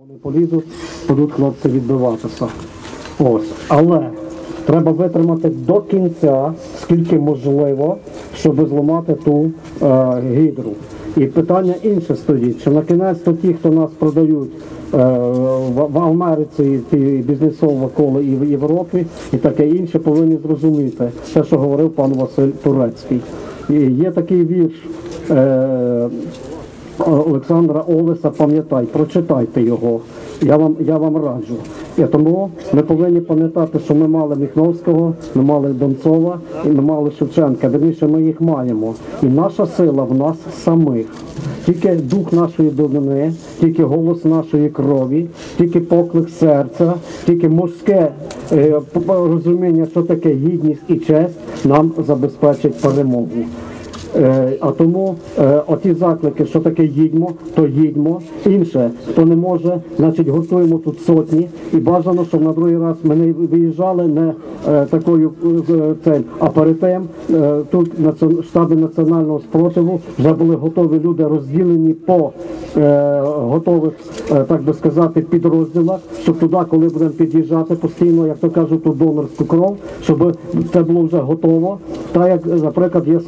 Вони полізуть, будуть хлопці відбиватися. Ось. Але треба витримати до кінця, скільки можливо, щоб зламати ту е, гідру. І питання інше стоїть, що на кінець то ті, хто нас продають е, в, в Америці, ті бізнесове коло і в Європі, і таке інше, повинні зрозуміти те, що говорив пан Василь Турецький. І є такий вірш. Е, Олександра Олеса, пам'ятай, прочитайте його. Я вам, я вам раджу. І тому ми повинні пам'ятати, що ми мали Міхновського, ми мали Донцова і ми мали Шевченка. Вірніше, ми їх маємо. І наша сила в нас самих. Тільки дух нашої долини, тільки голос нашої крові, тільки поклик серця, тільки мужське е, розуміння, що таке гідність і честь, нам забезпечить перемогу. Е, а тому оці заклики, що таке їдьмо, то їдьмо. Інше, хто не може, значить готуємо тут сотні. І бажано, щоб на другий раз ми не виїжджали не е, такою е, цель, а перед тим е, тут штаби національного спротиву вже були готові люди розділені по е, готових, е, так би сказати, підрозділах, щоб туди, коли будемо під'їжджати постійно, як то кажуть, ту донорську кров, щоб це було вже готово. Так як, наприклад, є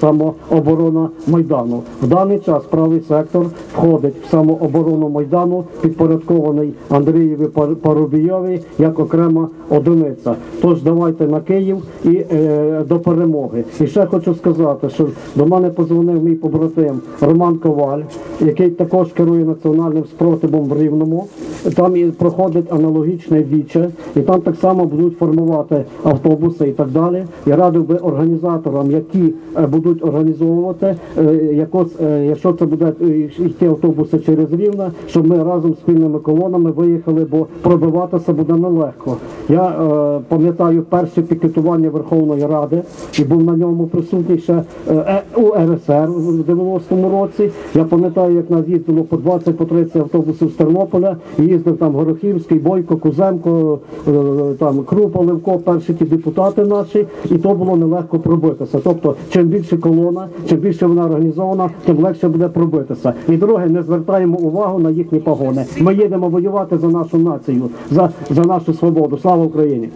самооборона Майдану. В даний час правий сектор входить в самооборону Майдану, підпорядкований Андрієві Пар- Парубійові як окрема одиниця. Тож давайте на Київ і е, до перемоги. І ще хочу сказати, що до мене позвонив мій побратим Роман Коваль, який також керує національним спротивом в Рівному. Там і проходить аналогічне віче, і там так само будуть формувати автобуси і так далі. Я радив би організаторам, які е, будуть організовувати, е, е, якщо це буде йти автобуси через Рівне, щоб ми разом з спільними колонами виїхали, бо пробиватися буде нелегко. Я е, пам'ятаю перше пікетування Верховної Ради і був на ньому присутній ще е, у РСР в 90-му році. Я пам'ятаю, як нас їздило по 20 по 30 автобусів з Тернополя. І їздив там Горохівський, Бойко, Кузенко, е, там Крупа, Левко, перші ті депутати наші, і то було нелегко пробитися. Тобто, чим більше колона, чим більше вона організована, тим легше буде пробитися. І друге, не звертаємо увагу на їхні погони. Ми їдемо воювати за нашу націю, за, за нашу свободу. Слава Україні!